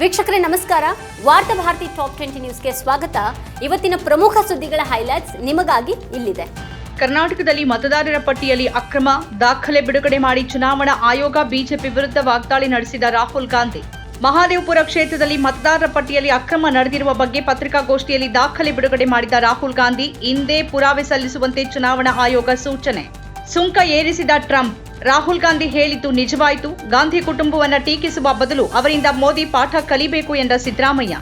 ವೀಕ್ಷಕರೇ, ನಮಸ್ಕಾರ. ವಾರ್ತಾ ಭಾರತಿ ಟಾಪ್ ಟ್ವೆಂಟಿ ನ್ಯೂಸ್ಗೆ ಸ್ವಾಗತ. ಇವತ್ತಿನ ಪ್ರಮುಖ ಸುದ್ದಿಗಳ ಹೈಲೈಟ್ಸ್ ನಿಮಗಾಗಿ ಇಲ್ಲಿದೆ. ಕರ್ನಾಟಕದಲ್ಲಿ ಮತದಾರರ ಪಟ್ಟಿಯಲ್ಲಿ ಅಕ್ರಮ, ದಾಖಲೆ ಬಿಡುಗಡೆ ಮಾಡಿ ಚುನಾವಣಾ ಆಯೋಗ ಬಿಜೆಪಿ ವಿರುದ್ಧ ವಾಗ್ದಾಳಿ ನಡೆಸಿದ ರಾಹುಲ್ ಗಾಂಧಿ. ಮಹಾದೇವಪುರ ಕ್ಷೇತ್ರದಲ್ಲಿ ಮತದಾರರ ಪಟ್ಟಿಯಲ್ಲಿ ಅಕ್ರಮ ನಡೆದಿರುವ ಬಗ್ಗೆ ಪತ್ರಿಕಾಗೋಷ್ಠಿಯಲ್ಲಿ ದಾಖಲೆ ಬಿಡುಗಡೆ ಮಾಡಿದ ರಾಹುಲ್ ಗಾಂಧಿ ಇಂದೇ ಪುರಾವೆ ಸಲ್ಲಿಸುವಂತೆ ಚುನಾವಣಾ ಆಯೋಗ ಸೂಚನೆ. ಸುಂಕ ಏರಿಸಿದ ಟ್ರಂಪ್ ರಾಹುಲ್ ಗಾಂಧಿ ಹೇಳಿದ್ದು ನಿಜವಾಯಿತು. ಗಾಂಧಿ ಕುಟುಂಬವನ್ನ ಟೀಕಿಸುವ ಬದಲು ಅವರಿಂದ ಮೋದಿ ಪಾಠ ಕಲಿಬೇಕು ಎಂದ ಸಿದ್ದರಾಮಯ್ಯ.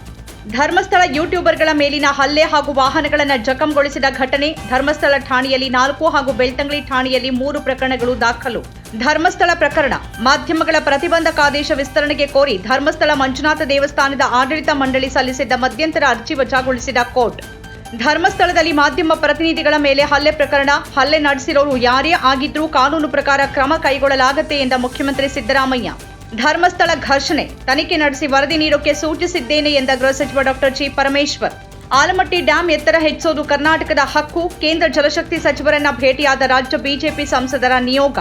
ಧರ್ಮಸ್ಥಳ ಯೂಟ್ಯೂಬರ್ಗಳ ಮೇಲಿನ ಹಲ್ಲೆ ಹಾಗೂ ವಾಹನಗಳನ್ನು ಜಖಂಗೊಳಿಸಿದ ಘಟನೆ, ಧರ್ಮಸ್ಥಳ ಠಾಣೆಯಲ್ಲಿ ನಾಲ್ಕು ಹಾಗೂ ಬೆಳ್ತಂಗಡಿ ಠಾಣೆಯಲ್ಲಿ ಮೂರು ಪ್ರಕರಣಗಳು ದಾಖಲು. ಧರ್ಮಸ್ಥಳ ಪ್ರಕರಣ, ಮಾಧ್ಯಮಗಳ ಪ್ರತಿಬಂಧಕ ಆದೇಶ ವಿಸ್ತರಣೆಗೆ ಕೋರಿ ಧರ್ಮಸ್ಥಳ ಮಂಜುನಾಥ ದೇವಸ್ಥಾನದ ಆಡಳಿತ ಮಂಡಳಿ ಸಲ್ಲಿಸಿದ್ದ ಮಧ್ಯಂತರ ಅರ್ಜಿ ವಜಾಗೊಳಿಸಿದ ಕೋರ್ಟ್. ಧರ್ಮಸ್ಥಳದಲ್ಲಿ ಮಾಧ್ಯಮ ಪ್ರತಿನಿಧಿಗಳ ಮೇಲೆ ಹಲ್ಲೆ ಪ್ರಕರಣ. ಹಲ್ಲೆ ನಡೆಸಿರೋರು ಯಾರೇ ಆಗಿದ್ರೂ ಕಾನೂನು ಪ್ರಕಾರ ಕ್ರಮ ಕೈಗೊಳ್ಳಲಾಗುತ್ತೆ ಎಂದ ಮುಖ್ಯಮಂತ್ರಿ ಸಿದ್ದರಾಮಯ್ಯ. ಧರ್ಮಸ್ಥಳ ಘರ್ಷಣೆ. ತನಿಖೆ ನಡೆಸಿ ವರದಿ ನೀಡೋಕೆ ಸೂಚಿಸಿದ್ದೇನೆ ಎಂದ ಗೃಹ ಸಚಿವ doctor G. Parameshwar. Almatti dam ಎತ್ತರ ಹೆಚ್ಚೋದು ಕರ್ನಾಟಕದ ಹಕ್ಕು. ಕೇಂದ್ರ ಜಲಶಕ್ತಿ ಸಚಿವರನ್ನ ಭೇಟಿಯಾದ ರಾಜ್ಯ ಬಿಜೆಪಿ ಸಂಸದರ ನಿಯೋಗ.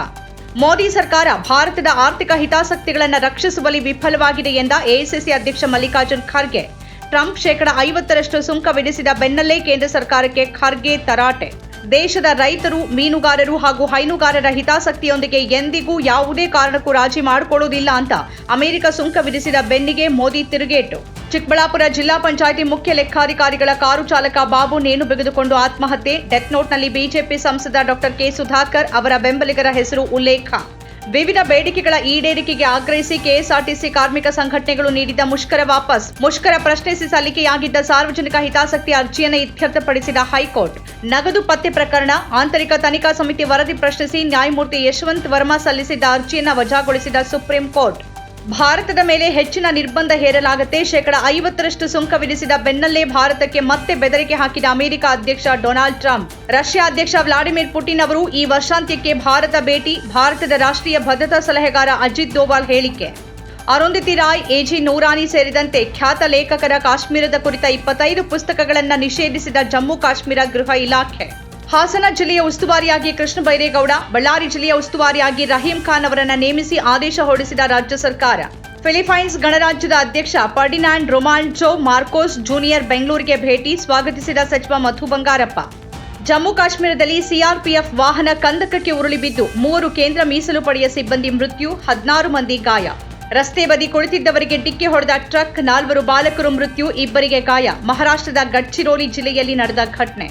ಮೋದಿ ಸರ್ಕಾರ ಭಾರತದ ಆರ್ಥಿಕ ಹಿತಾಸಕ್ತಿಗಳನ್ನು ರಕ್ಷಿಸುವಲ್ಲಿ ವಿಫಲವಾಗಿದೆ ಎಂದ ಎಐಸಿಸಿ ಅಧ್ಯಕ್ಷ ಮಲ್ಲಿಕಾರ್ಜುನ್ ಖರ್ಗೆ. ಟ್ರಂಪ್ ಶೇಕಡ ಐವತ್ತರಷ್ಟು ಸುಂಕ ವಿಧಿಸಿದ ಬೆನ್ನಲ್ಲೇ ಕೇಂದ್ರ ಸರ್ಕಾರಕ್ಕೆ ಖರ್ಗೆ ತರಾಟೆ. ದೇಶದ ರೈತರು, ಮೀನುಗಾರರು ಹಾಗೂ ಹೈನುಗಾರರ ಹಿತಾಸಕ್ತಿಯೊಂದಿಗೆ ಎಂದಿಗೂ ಯಾವುದೇ ಕಾರಣಕ್ಕೂ ರಾಜಿ ಮಾಡಿಕೊಳ್ಳುವುದಿಲ್ಲ ಅಂತ ಅಮೆರಿಕ ಸುಂಕ ವಿಧಿಸಿದ ಬೆನ್ನಿಗೆ ಮೋದಿ ತಿರುಗೇಟು. ಚಿಕ್ಕಬಳ್ಳಾಪುರ ಜಿಲ್ಲಾ ಪಂಚಾಯಿತಿ ಮುಖ್ಯ ಲೆಕ್ಕಾಧಿಕಾರಿಗಳ ಕಾರು ಚಾಲಕ ಬಾಬು ನೇಣು ಬಿಗಿದುಕೊಂಡು ಆತ್ಮಹತ್ಯೆ. ಡೆತ್ ನೋಟ್ನಲ್ಲಿ ಬಿಜೆಪಿ ಸಂಸದ ಡಾಕ್ಟರ್ ಕೆ ಸುಧಾಕರ್ ಅವರ ಬೆಂಬಲಿಗರ ಹೆಸರು ಉಲ್ಲೇಖ. ವಿವಿಧ ಬೇಡಿಕೆಗಳ ಈಡೇರಿಕೆಗೆ ಆಗ್ರಹಿಸಿ ಕೆಎಸ್ಆರ್ಟಿಸಿ ಕಾರ್ಮಿಕ ಸಂಘಟನೆಗಳು ನೀಡಿದ್ದ ಮುಷ್ಕರ ವಾಪಸ್. ಮುಷ್ಕರ ಪ್ರಶ್ನಿಸಿ ಸಲ್ಲಿಕೆಯಾಗಿದ್ದ ಸಾರ್ವಜನಿಕ ಹಿತಾಸಕ್ತಿ ಅರ್ಜಿಯನ್ನು ಇತ್ಯರ್ಥಪಡಿಸಿದ ಹೈಕೋರ್ಟ್. ನಗದು ಪತ್ತೆ ಪ್ರಕರಣ, ಆಂತರಿಕ ತನಿಖಾ ಸಮಿತಿ ವರದಿ ಪ್ರಶ್ನಿಸಿ ನ್ಯಾಯಮೂರ್ತಿ ಯಶವಂತ್ ವರ್ಮಾ ಸಲ್ಲಿಸಿದ್ದ ಅರ್ಜಿಯನ್ನು ವಜಾಗೊಳಿಸಿದ ಸುಪ್ರೀಂ ಕೋರ್ಟ್. ಭಾರತದ ಮೇಲೆ ಹೆಚ್ಚಿನ ನಿರ್ಬಂಧ ಹೇರಲಾಗುತ್ತೆ. ಶೇಕಡ ಐವತ್ತರಷ್ಟು ಸುಂಕ ವಿಧಿಸಿದ ಬೆನ್ನಲ್ಲೇ ಭಾರತಕ್ಕೆ ಮತ್ತೆ ಬೆದರಿಕೆ ಹಾಕಿದ ಅಮೆರಿಕ ಅಧ್ಯಕ್ಷ ಡೊನಾಲ್ಡ್ ಟ್ರಂಪ್. ರಷ್ಯಾ ಅಧ್ಯಕ್ಷ ವ್ಲಾಡಿಮಿರ್ ಪುಟಿನ್ ಅವರು ಈ ವರ್ಷಾಂತ್ಯಕ್ಕೆ ಭಾರತ ಭೇಟಿ, ಭಾರತದ ರಾಷ್ಟ್ರೀಯ ಭದ್ರತಾ ಸಲಹೆಗಾರ ಅಜಿತ್ ದೋವಾಲ್ ಹೇಳಿಕೆ. ಅರುಂಧತಿ ರಾಯ್, ಎಜಿ ನೂರಾನಿ ಸೇರಿದಂತೆ ಖ್ಯಾತ ಲೇಖಕರ ಕಾಶ್ಮೀರದ ಕುರಿತ ಇಪ್ಪತ್ತೈದು ಪುಸ್ತಕಗಳನ್ನು ನಿಷೇಧಿಸಿದ ಜಮ್ಮು ಕಾಶ್ಮೀರ ಗೃಹ ಇಲಾಖೆ. ಹಾಸನ ಜಿಲ್ಲೆಯ ಉಸ್ತುವಾರಿಯಾಗಿ ಕೃಷ್ಣ ಬೈರೇಗೌಡ, ಬಳ್ಳಾರಿ ಜಿಲ್ಲೆಯ ಉಸ್ತುವಾರಿಯಾಗಿ ರಹೀಂ ಖಾನ್ ಅವರನ್ನು ನೇಮಿಸಿ ಆದೇಶ ಹೊರಡಿಸಿದ ರಾಜ್ಯ ಸರ್ಕಾರ. ಫಿಲಿಪೈನ್ಸ್ ಗಣರಾಜ್ಯದ ಅಧ್ಯಕ್ಷ ಫರ್ಡಿನಾಂಡ್ ರೊಮಾಲ್ಜೋ ಮಾರ್ಕೋಸ್ ಜೂನಿಯರ್ ಬೆಂಗಳೂರಿಗೆ ಭೇಟಿ ಸ್ವಾಗತಿಸಿದ ಸಚಿವ ಮಧು ಬಂಗಾರಪ್ಪ. ಜಮ್ಮು ಕಾಶ್ಮೀರದಲ್ಲಿ ಸಿಆರ್ಪಿಎಫ್ ವಾಹನ ಕಂದಕಕ್ಕೆ ಉರುಳಿ ಬಿದ್ದು ಮೂವರು ಕೇಂದ್ರ ಮೀಸಲು ಪಡೆಯ ಸಿಬ್ಬಂದಿ ಮೃತ್ಯು, ಹದಿನಾರು ಮಂದಿ ಗಾಯ. ರಸ್ತೆ ಬದಿ ಕುಳಿತಿದ್ದವರಿಗೆ ಡಿಕ್ಕಿ ಹೊಡೆದ ಟ್ರಕ್, ನಾಲ್ವರು ಬಾಲಕರು ಮೃತ್ಯು, ಇಬ್ಬರಿಗೆ ಗಾಯ. ಮಹಾರಾಷ್ಟ್ರದ ಗಡ್ಚಿರೋಲಿ ಜಿಲ್ಲೆಯಲ್ಲಿ ನಡೆದ ಘಟನೆ.